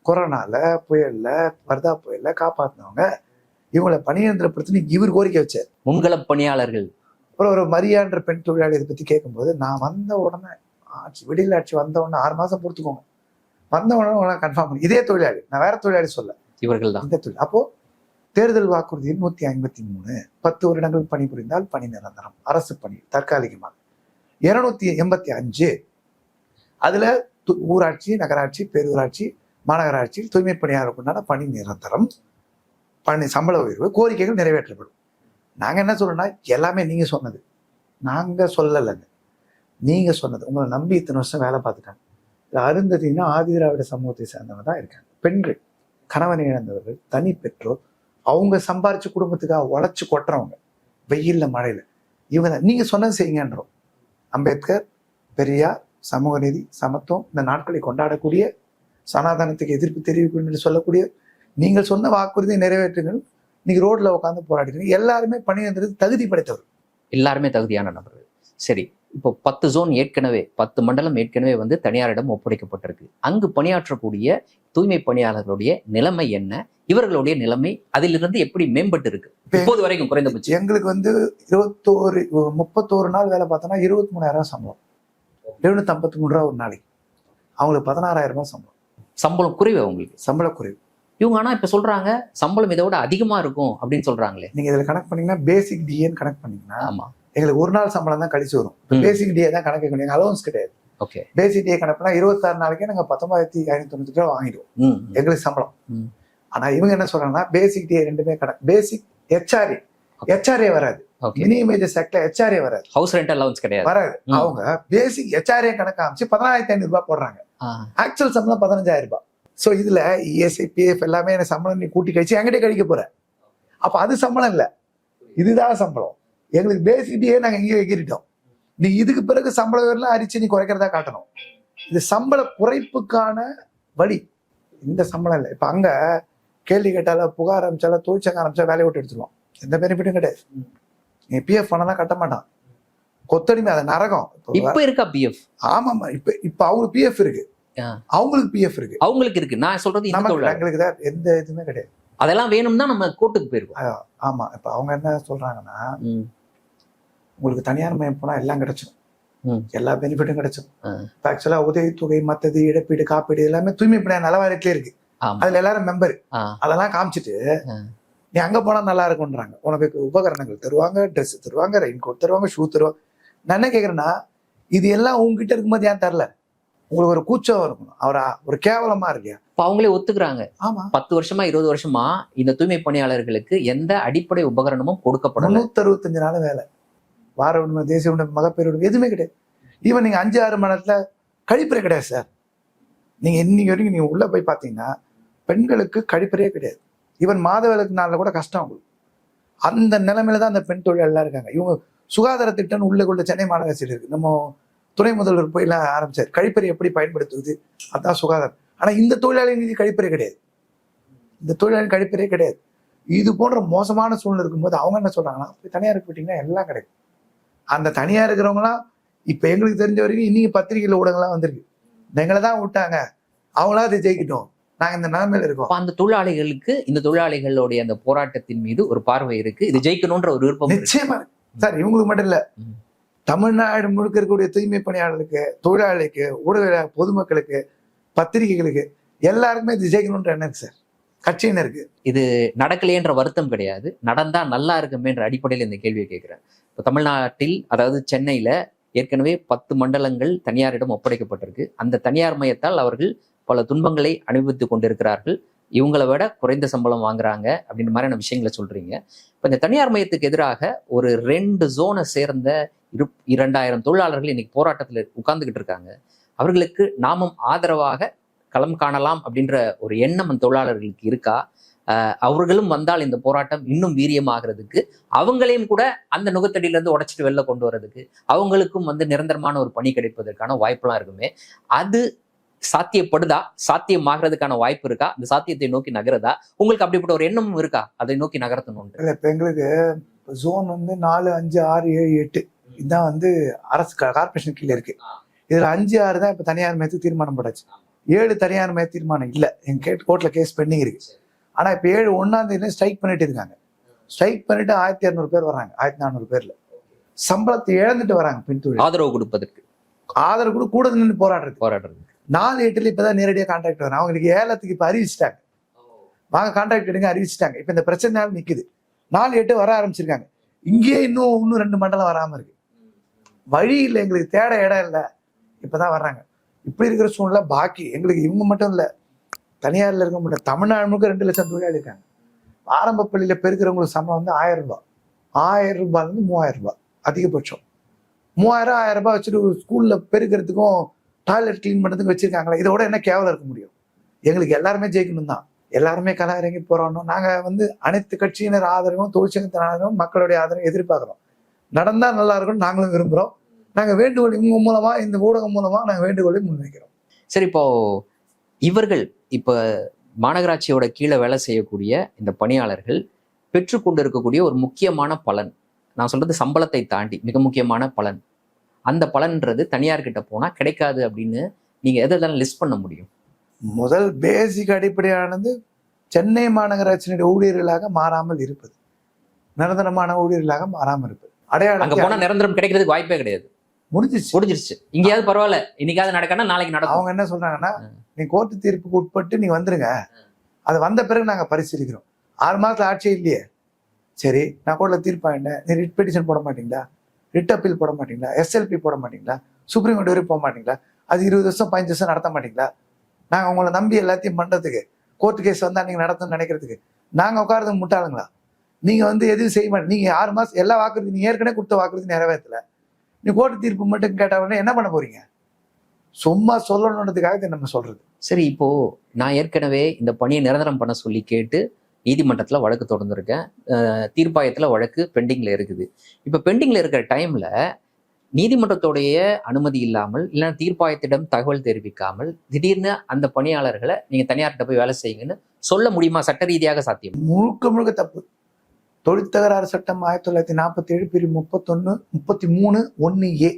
கொரோனால புயல்ல வர்தா புயல்ல காப்பாத்தினவங்க இவங்களை பணியந்திரப்படுத்தி இவர் கோரிக்கை வச்சார். முன்கள பணியாளர்கள். அப்புறம் ஒரு மரியான்ற பெண் தொழிலாளி இதை பத்தி கேட்கும்போது நான் வந்த உடனே ஆட்சி விடியல் ஆட்சி வந்த உடனே ஆறு மாசம் பொறுத்துக்கோங்க வந்த உடனே உங்களை கன்ஃபார்ம் பண்ணி இதே தொழிலாளி நான் வேற தொழிலாளி சொல்ல. இவர்கள் தான். இந்த தொழில் அப்போ தேர்தல் வாக்குறுதியில் நூத்தி ஐம்பத்தி மூணு. பத்து வருடங்கள் பணிபுரிந்தால் பணி நிரந்தரம். அரசு பணி தற்காலிகமாக. இருநூத்தி எண்பத்தி அஞ்சு. அதுல ஊராட்சி நகராட்சி பேரூராட்சி மாநகராட்சி தூய்மை பணியாளருக்கு உண்டான பணி நிரந்தரம். பணி சம்பள உயர்வு கோரிக்கைகள் நிறைவேற்றப்படும். நாங்கள் என்ன சொல்கிறோன்னா எல்லாமே நீங்கள் சொன்னது. நாங்கள் சொல்லலைங்க. நீங்கள் சொன்னது. உங்களை நம்பி இத்தனை வருஷம் வேலை பார்த்துட்டாங்க இதுல அருந்ததினா ஆதி திராவிட சமூகத்தை சேர்ந்தவங்க தான் இருக்காங்க. பெண்கள் கணவனை இழந்தவர்கள் தனி பெற்றோர் அவங்க சம்பாரிச்சு குடும்பத்துக்காக உழைச்சி கொட்டுறவங்க வெயில்ல மழையில. இவங்க தான். நீங்கள் சொன்னது செய்யுங்கன்றோம். அம்பேத்கர் பெரியார் சமூக நீதி சமத்துவம் இந்த நாட்களை கொண்டாடக்கூடிய சனாதனத்துக்கு எதிர்ப்பு தெரிவிக்கணும்னு என்று சொல்லக்கூடிய நீங்கள் சொன்ன வாக்குறுதியை நிறைவேற்றுங்கள். நீங்க ரோட்ல உட்காந்து போராடிக்கிறீங்க எல்லாருமே பணியந்திரது தகுதி படைத்தவர். எல்லாருமே தகுதியான நபர்கள். சரி இப்போ பத்து ஜோன் ஏற்கனவே பத்து மண்டலம் ஏற்கனவே வந்து தனியாரிடம் ஒப்படைக்கப்பட்டிருக்கு. அங்கு பணியாற்றக்கூடிய தூய்மை பணியாளர்களுடைய நிலைமை என்ன? இவர்களுடைய நிலைமை அதிலிருந்து எப்படி மேம்பட்டு இருக்கு? இப்போது வரைக்கும் குறைந்தபட்சம். எங்களுக்கு வந்து இருபத்தோரு முப்பத்தோரு நாள் வேலை பார்த்தோம்னா இருபத்தி மூணாயிரம் சம்பளம். எழுநூத்தி ஐம்பத்தி மூணு ரூபா ஒரு நாளைக்கு. அவங்களுக்கு பதினாறாயிரம் ரூபாய் சம்பளம். சம்பளம் குறைவு அவங்களுக்கு சம்பள குறைவு. இவங்க ஆனா இப்ப சொல்றாங்க சம்பளம் இதை விட அதிகமா இருக்கும் அப்படின்னு சொல்றாங்களே. நீங்க இதுல கணக்கு பண்ணீங்கன்னா பேசிக் டிஏன்னு கணக்கு பண்ணீங்கன்னா ஆமா. எங்களுக்கு ஒரு நாள் சம்பளம் தான் கழிச்சு வரும். பேசிக் டிஏ தான் கணக்கு எங்களுக்கு அலவன்ஸ் கிடையாது. ஓகே பேசிக் டிஏ கணக்குனா இருபத்தாறு நாளைக்கே நாங்க பத்தொன்பதாயிரத்தி ஐநூத்தி தொண்ணூத்தி ரூபா வாங்கிடுவோம். எங்களுக்கு சம்பளம். ம். ஆனா இவங்க என்ன சொல்றாங்கன்னா பேசிக் டிஏ ரெண்டுமே கணக்கு பேசிக் ஹெச்ஆர்ஏ ஹெச்ஆர்ஏ வராது. மினிமம் வேஜஸ் ஆக்ட்ல ஹெச்ஆர்ஏ வராது. ஹவுஸ் ரெண்ட் அலவன்ஸ் கிடையாது. வராது. அவங்க பேசிக் ஹெச்ஆர்ஏ கணக்கு அமைச்சு பதினாயிரத்தி ஐநூறு ரூபாய் போடுறாங்க. ஆக்சுவல் சம்பளம் பதினஞ்சாயிரம் ரூபாய். ஸோ இதுல இஎஸ்ஐ பிஎஃப் எல்லாமே எனக்கு சம்பளம் நீ கூட்டி கழிச்சு என்கிட்ட கழிக்க போற. அப்ப அது சம்பளம் இல்ல. இதுதான் சம்பளம். எங்களுக்கு பேசிக்கிட்டே நாங்க இங்கே வைக்கிட்டோம் நீ இதுக்கு பிறகு சம்பள உயர்லாம் அரிச்சு நீ குறைக்கிறதா காட்டணும். இது சம்பள குறைப்புக்கான வழி. இந்த சம்பளம் இல்லை. இப்ப அங்க கேள்வி கேட்டால புகார் அமிச்சால தொழிற்சங்கம் ஆரம்பிச்சா வேலையை விட்டு எடுத்துருவோம். எந்த பெனிஃபிட்டும் கிடையாது. நீ பிஎஃப் பணம் கட்ட மாட்டான். கொத்தடிமை அது நரகம். இப்போ இருக்கா பிஎஃப் ஆமாமா இப்ப இப்ப அவங்களுக்கு பிஎஃப் இருக்கு. அவங்களுக்கு பிஎஃப் இருக்கு. அவங்களுக்கு இருக்கு. நான் சொல்றது எங்களுக்கு தான் எந்த இதுவுமே கிடையாது. அதெல்லாம் வேணும்னா நம்ம கோர்ட்டுக்கு போயிருக்கோம் ஆமா. இப்ப அவங்க என்ன சொல்றாங்கன்னா உங்களுக்கு தனியார் மயம் போனா எல்லாம் கிடைச்சிடும். எல்லா பெனிஃபிட்டும் கிடைச்சிடும். இப்ப ஆக்சுவலா உதவித்தொகை மத்தது இழப்பீடு காப்பீடு எல்லாமே தூய்மை பணியார் நலவாரியத்திலே இருக்கு. அதுல எல்லாரும் மெம்பர் அதெல்லாம் காமிச்சிட்டு. நீ அங்க போனா நல்லா இருக்கும்ன்றாங்க. உனக்கு உபகரணங்கள் தருவாங்க Dress தருவாங்க ரெயின் கோட் தருவாங்க ஷூ தருவாங்க. நான் என்ன கேக்குறேன்னா இது எல்லாம் உங்ககிட்ட இருக்கும்போது ஏன் தரல? உங்களுக்கு ஒரு கூச்சம் இருக்கணும். அவரா ஒரு கேவலமா இருக்கியா? இப்ப அவங்களே ஒத்துக்கிறாங்க. ஆமா. பத்து வருஷமா இருபது வருஷமா இந்த தூய்மை பணியாளர்களுக்கு எந்த அடிப்படை உபகரணமும் கொடுக்கப்படல. முன்னூத்தி அறுபத்தஞ்சு நாள் வேலை. வார உண்மை தேசிய உண்மை மகப்பேறு எதுவுமே கிடையாது. ஈவன் நீங்க அஞ்சு ஆறு மணி நேரத்துல கழிப்பறை கிடையாது சார் நீங்க இன்னைக்கு வரைக்கும் நீங்க உள்ள போய் பாத்தீங்கன்னா பெண்களுக்கு கழிப்பறையே கிடையாது. ஈவன் மாதவிலக்கு நாள்ல கூட கஷ்டம் அவங்களுக்கு அந்த நிலைமையில தான் அந்த பெண் தொழிலாளர் இருக்காங்க. இவங்க சுகாதார திட்டம்னு உள்ளுக்குள்ள சென்னை மாநகராட்சியில் இருக்கு. நம்ம துணை முதல்வர் போய் எல்லாம் ஆரம்பிச்சார். கழிப்பறை எப்படி பயன்படுத்துவது அதான் சுகாதாரம். ஆனா இந்த தொழிலாளிகளுக்கு கழிப்பறை கிடையாது. இந்த தொழிலாளி கழிப்பறையே கிடையாது. இது போன்ற மோசமான சூழ்நிலை இருக்கும்போது அவங்க என்ன சொல்றாங்கன்னா போய் தனியாருக்கு போயிட்டீங்கன்னா எல்லாம் கிடைக்கும். அந்த தனியா இருக்கிறவங்களாம் இப்ப எங்களுக்கு தெரிஞ்ச வரைக்கும் இன்னைக்கு பத்திரிகையில ஊடகங்கள்லாம் வந்திருக்கு. எங்களை தான் விட்டாங்க. அவங்களா அதை ஜெயிக்கிட்டோம். நாங்க இந்த நிலைமையில இருக்கோம். அந்த தொழிலாளிகளுக்கு இந்த தொழிலாளிகளுடைய அந்த போராட்டத்தின் மீது ஒரு பார்வை இருக்கு. இது ஜெயிக்கணும்ன்ற ஒரு விருப்பம். நிச்சயமா. சார் இவங்களுக்கு மட்டும் இல்ல. தமிழ்நாடு முழுக்க இருக்கக்கூடிய தூய்மை பணியாளர்களுக்கு தொழிலாளிக்கு ஊடக பொதுமக்களுக்கு பத்திரிகைகளுக்கு எல்லாருக்குமே இது ஜெயிக்கணும்ன்ற எண்ணம் சார். கட்சியினருக்கு இது நடக்கலையன்ற வருத்தம் கிடையாது. நடந்தா நல்லா இருக்குமேன்ற அடிப்படையில் இந்த கேள்வியை கேட்கிறேன். இப்போ தமிழ்நாட்டில் அதாவது சென்னையில ஏற்கனவே பத்து மண்டலங்கள் தனியாரிடம் ஒப்படைக்கப்பட்டிருக்கு. அந்த தனியார் மையத்தால் அவர்கள் பல துன்பங்களை அனுபவித்துக் கொண்டிருக்கிறார்கள். இவங்களை விட குறைந்த சம்பளம் வாங்குறாங்க அப்படின்ற மாதிரியான விஷயங்களை சொல்றீங்க. இப்போ இந்த தனியார் மையத்துக்கு எதிராக ஒரு ரெண்டு ஜோனை சேர்ந்த இரு இரண்டாயிரம் தொழிலாளர்கள் இன்னைக்கு போராட்டத்தில் உட்கார்ந்துக்கிட்டு இருக்காங்க. அவர்களுக்கு நாமும் ஆதரவாக களம் காணலாம் அப்படின்ற ஒரு எண்ணம் அந்த தொழிலாளர்களுக்கு இருக்கா? அவர்களும் வந்தால் இந்த போராட்டம் இன்னும் வீரியமாகிறதுக்கு அவங்களையும் கூட அந்த நுகத்தடியில இருந்து உடைச்சிட்டு வெளில கொண்டு வர்றதுக்கு அவங்களுக்கும் வந்து நிரந்தரமான ஒரு பணி கிடைப்பதற்கான வாய்ப்பெல்லாம் இருக்குமே. அது சாத்தியப்படுதா? சாத்தியமாகிறதுக்கான வாய்ப்பு இருக்கா? அந்த சாத்தியத்தை நோக்கி நகருதா? உங்களுக்கு அப்படிப்பட்ட ஒரு எண்ணமும் இருக்கா? அதை நோக்கி நகர்த்தணும் இல்ல எங்களுக்கு ஜோன் வந்து நாலு அஞ்சு ஆறு ஏழு எட்டு. இதுதான் வந்து அரசு கார்பரேஷன் கீழே இருக்கு. இதுல அஞ்சு ஆறு தான் இப்ப தனியார் மையத்துக்கு தீர்மானம் படாச்சு ஏழு தனியார் மைய தீர்மானம் இல்ல. எங்க கேட் கோர்ட்ல கேஸ் பெண்டிங் இருக்கு. ஆனா இப்ப ஏழு ஒன்னாம் தேதி ஸ்ட்ரைக் பண்ணிட்டு இருக்காங்க. ஸ்ட்ரைக் பண்ணிட்டு ஆயிரத்தி இரநூறு பேர் வராங்க ஆயிரத்தி நானூறு பேர்ல. சம்பளத்தை இழந்துட்டு வராங்க பின் தொழில் ஆதரவு கொடுப்பதற்கு. ஆதரவு கூட கூட நின்று போராடுறது போராடுறது நாலு எட்டுல இப்பதான் நேரடியாக கான்ட்ராக்ட் வரும். அவங்களுக்கு ஏலத்துக்கு இப்ப அறிவிச்சிட்டாங்க. வாங்க கான்ட்ராக்ட் எடுங்க அறிவிச்சிட்டாங்க. இப்ப இந்த பிரச்சனையால நிக்குது. நாலு எட்டு வர ஆரம்பிச்சிருக்காங்க. இங்கேயே இன்னும் இன்னும் ரெண்டு மண்டலம் வராம இருக்கு. வழி இல்லை எங்களுக்கு தேட இடம் இல்லை. இப்பதான் வர்றாங்க. இப்படி இருக்கிற சூழ்நிலை பாக்கி. எங்களுக்கு இவங்க மட்டும் இல்லை. தனியாரில் இருக்க முடியல தமிழ்நாடு முழுக்க ரெண்டு லட்சம் தொழிலாளி இருக்காங்க. ஆரம்ப பள்ளியில் பெருக்கிறவங்களுக்கு சம்பளம் வந்து ஆயிரம் ரூபாய். ஆயிரம் ரூபாய்லேருந்து மூவாயிரம் ரூபாய். அதிகபட்சம். மூவாயிரம் ஆயிரம் ரூபாய் வச்சுட்டு ஒரு ஸ்கூலில் பெருக்கிறதுக்கும் டாய்லெட் க்ளீன் பண்ணுறதுக்கு வச்சிருக்காங்களே இதோட என்ன கேவலம் இருக்க முடியும்? எங்களுக்கு எல்லாருமே ஜெயிக்கணும் தான். எல்லாருமே கலா இறங்கி போறோம் நாங்கள் வந்து அனைத்து கட்சியினர் ஆதரவும் தொழிற்சங்கத்தின் ஆதரவும் மக்களுடைய ஆதரவும் எதிர்பார்க்குறோம். நடந்தா நல்லா இருக்கும்னு நாங்களும் விரும்புறோம். நாங்க வேண்டுகோள் இவங்க மூலமா இந்த ஊடகம் மூலமா நாங்க வேண்டுகோளை முன்வைக்கிறோம். சரி இப்போ இவர்கள் இப்ப மாநகராட்சியோட கீழே வேலை செய்யக்கூடிய இந்த பணியாளர்கள் பெற்றுக்கொண்டு இருக்கக்கூடிய ஒரு முக்கியமான பலன். நான் சொல்றது சம்பளத்தை தாண்டி மிக முக்கியமான பலன். அந்த பலன்றது தனியார் கிட்ட போனா கிடைக்காது அப்படின்னு நீங்க எதெல்லாம் லிஸ்ட் பண்ண முடியும்? முதல் பேசிக் அடிப்படையானது சென்னை மாநகராட்சியினுடைய ஊழியர்களாக மாறாமல் இருப்பது. நிரந்தரமான ஊழியர்களாக மாறாமல் இருப்பது. அங்க போனா அடையாளம் நிரந்தரம் கிடைக்கிறதுக்கு வாய்ப்பே கிடையாது. முடிஞ்சிச்சு முடிஞ்சிருச்சு. இங்கேயாவது பரவாயில்ல. இன்னைக்காவது நடக்கனா நாளைக்கு நடக்கும். அவங்க என்ன சொல்றாங்கன்னா நீ கோர்ட்டு தீர்ப்புக்கு உட்பட்டு நீ வந்துருங்க. அது வந்த பிறகு நாங்க பரிசீலிக்கிறோம். ஆறு மாசத்துல ஆட்சியே இல்லையே. சரி நான் கோர்ட்ல தீர்ப்பா என்ன நீ ரிட் பெட்டிஷன் போட மாட்டீங்களா? ரிட் அப்பீல் போட மாட்டீங்களா? எஸ்எல்பி போட மாட்டீங்களா? சுப்ரீம் கோர்ட் வரைக்கும் போக மாட்டீங்களா? அது இருபது வருஷம் பதினஞ்சு வருஷம் நடத்த மாட்டீங்களா? நாங்க உங்களை நம்பி எல்லாத்தையும் பண்றதுக்கு கோர்ட்டு கேஸ் வந்தா நீங்க நடத்தணும்னு நினைக்கிறதுக்கு நாங்க உட்காரதுக்கு முட்டாளுங்களா? நீங்க வந்து எதுவும் செய்ய மாட்டீங்க. நீங்க ஆறு மாசம் எல்லா வாக்குறுதி நீங்க ஏற்கனவே கொடுத்த வாக்குறுதி நிறைவேற்றல. நீ கோர்ட்டு தீர்ப்பு மட்டும் கேட்ட உடனே என்ன பண்ண போறீங்க? சும்மா சொல்லணுன்றதுக்காக இதை நம்ம சொல்றது. சரி இப்போ நான் ஏற்கனவே இந்த பணியை நிரந்தரம் பண்ண சொல்லி கேட்டு நீதிமன்றத்துல வழக்கு தொடர்ந்துருக்கேன். தீர்ப்பாயத்துல வழக்கு பெண்டிங்ல இருக்குது. இப்ப பெண்டிங்ல இருக்கிற டைம்ல நீதிமன்றத்துடைய அனுமதி இல்லாமல் இல்லைன்னா தீர்ப்பாயத்திடம் தகவல் தெரிவிக்காமல் திடீர்னு அந்த பணியாளர்களை நீங்க தனியார்கிட்ட போய் வேலை செய்யுங்கன்னு சொல்ல முடியுமா? சட்ட ரீதியாக சாத்தியம்? முழுக்க முழுக்க தப்பு. தொழிற்தகராறு சட்டம் ஆயிரத்தி தொள்ளாயிரத்தி நாற்பத்தி ஏழு பிரிவு முப்பத்தொன்னு முப்பத்தி மூணு ஒன்று ஏ.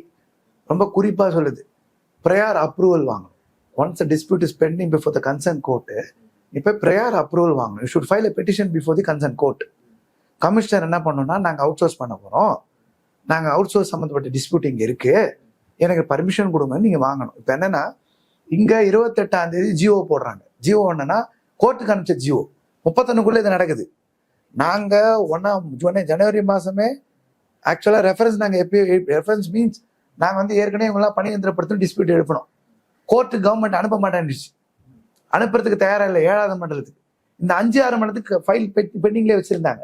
ரொம்ப குறிப்பாக சொல்லுது. ப்ரையார் அப்ரூவல் வாங்கணும். Once dispute is pending before the concern court இப்போ ப்ரையார் அப்ரூவல் வாங்கணும். You should file a petition before the concern court commissioner என்ன பண்ணோம்னா நாங்கள் அவுட் சோர்ஸ் பண்ண போகிறோம் நாங்கள் அவுட் சோர்ஸ் சம்மந்தப்பட்ட டிஸ்பியூட் இங்கே இருக்குது எனக்கு பர்மிஷன் கொடுங்கன்னு நீங்கள் வாங்கணும். இப்போ என்னென்னா இங்கே இருபத்தெட்டாம் தேதி ஜியோ போடுறாங்க. ஜியோ என்னன்னா கோர்ட்டுக்கு அனுப்பிச்ச ஜியோ. முப்பத்தொன்னுக்குள்ளே இது நடக்குது. நாங்கள் ஒன்றாம் ஜூனே ஜனவரி மாதமே ஆக்சுவலாக ரெஃபரன்ஸ் நாங்கள் எப்பயோ ரெஃபரன்ஸ் மீன்ஸ் நாங்கள் வந்து ஏற்கனவே இவங்களாம் பணி எந்திரப்படுத்தும் டிஸ்பியூட் எழுப்பணும். கோர்ட்டு கவர்மெண்ட் அனுப்ப மாட்டேன்னுச்சு. அனுப்புறதுக்கு தயாராக இல்லை ஏழாவது மண்டலத்துக்கு. இந்த அஞ்சு ஆறு மண்டலத்துக்கு ஃபைல் பெண்டிங்லேயே வச்சுருந்தாங்க.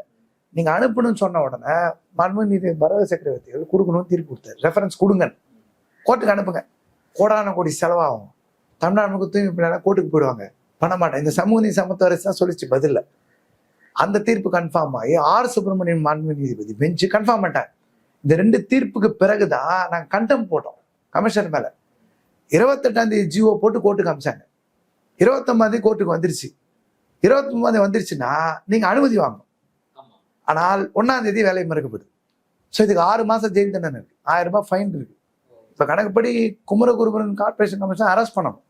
நீங்கள் அனுப்பணும்னு சொன்ன உடனே மர்மநீதி நீதி பரத சக்கரவர்த்திகள் கொடுக்கணும்னு தீர்ப்பு கொடுத்தாரு. ரெஃபரன்ஸ் கொடுங்க. கோர்ட்டுக்கு அனுப்புங்க. கோடான கோடி செலவாகும். தமிழ்நாடு முழுக்க தூய்மை பின்னால் கோர்ட்டுக்கு போயிடுவாங்க. பண்ண மாட்டேன் இந்த சமூக நீதி சமத்துவ அரசு தான் சொல்லிச்சு பதில்ல. அந்த தீர்ப்பு கன்ஃபார்ம் ஆகி ஆர் சுப்பிரமணியன் மாண்பு நீதிபதி பெஞ்சு கன்ஃபார்ம் பண்ணிட்டாங்க இந்த ரெண்டு தீர்ப்புக்கு பிறகுதான் நாங்க கண்டம் போட்டோம் கமிஷனர் மேல. இருபத்தெட்டாம் தேதி ஜிஓ போட்டு கோர்ட்டுக்கு அமிச்சாங்க. இருபத்தொன்பதாம் தேதி கோர்ட்டுக்கு வந்துருச்சு. இருபத்தொன்பதாம் தேதி வந்துருச்சுன்னா நீங்க அனுமதி வாங்கணும். ஆனால் ஒன்னாம் தேதி வேலை மறுக்கப்படுது ஸோ இதுக்கு ஆறு மாசம் ஜெயில் தண்டனை இருக்கு. ஆயிரம் ரூபாய் ஃபைன் இருக்கு. இப்ப கணக்குப்படி குமரகுருபரன் கார்பரேஷன் கமிஷன் அரெஸ்ட் பண்ணணும்.